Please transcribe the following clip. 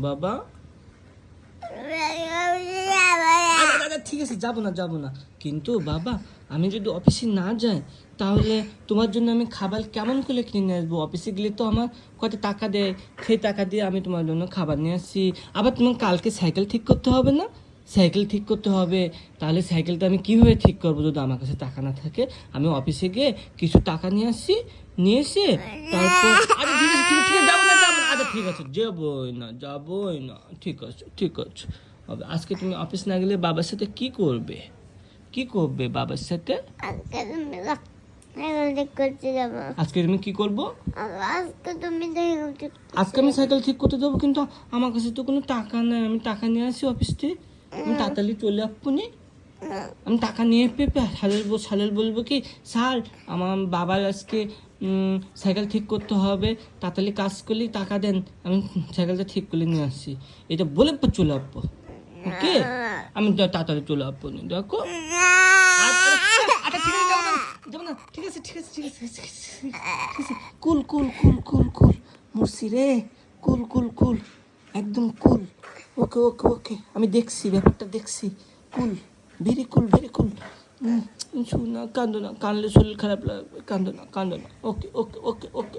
বাবা। আচ্ছা, আচ্ছা, ঠিক আছে যাব না যাব না। কিন্তু বাবা আমি যদি অফিসে না যাই তাহলে তোমার জন্য আমি খাবার কেমন করে কিনে আসব? অফিসে গেলে তো আমার কত টাকা দেয়? সেই টাকা দিয়ে আমি তোমার জন্য খাবার নিয়ে আসছি। আবার তোমার কালকে সাইকেল ঠিক করতে হবে না? সাইকেল ঠিক করতে হবে। তাহলে সাইকেলটা আমি কীভাবে ঠিক করব? যদি আমার কাছে টাকা না থাকে আমি অফিসে গিয়ে কিছু টাকা নিয়ে আসছি নিয়ে এসে তারপর ঠিক আছে যাবোই না যাবোই না। ঠিক আছে ঠিক আছে। হবে আজকে তুমি অফিস না গেলে বাবার সাথে কি করবে? কি করবে বাবার সাথে? আজকে তুমি কি করব? আজকে তুমি আজকে আমি সাইকেল ঠিক করতে দেবো কিন্তু আমার কাছে তো কোনো টাকা নেই। আমি টাকা নিয়ে আসি অফিস থেকে। আমি তাড়াতাড়ি চলে আসব নি। আমি টাকা নিয়ে পেপে, সালের বল, সালের বলব কি, স্যার, আমার বাবার আজকে সাইকেল ঠিক করতে হবে, তাড়াতাড়ি কাজ করলেই টাকা দেন, আমি সাইকেলটা ঠিক করে নিয়ে আসছি। এটা বলে চলে আসব ওকে? আমি তাড়াতাড়ি চলে আসব দেখো। ঠিক আছে। ঠিক আছে কুল কুল কুল কুল কুল রে। কুল কুল কুল, একদম কুল। ওকে ওকে ওকে, আমি দেখছি, ব্যাপারটা দেখছি। কুল। ভেরি কুল ভেরি কুল শোনা কান্দো না কানলে শরীর খারাপ লাগবে কান্দো না কান্দো না ওকে ওকে ওকে ওকে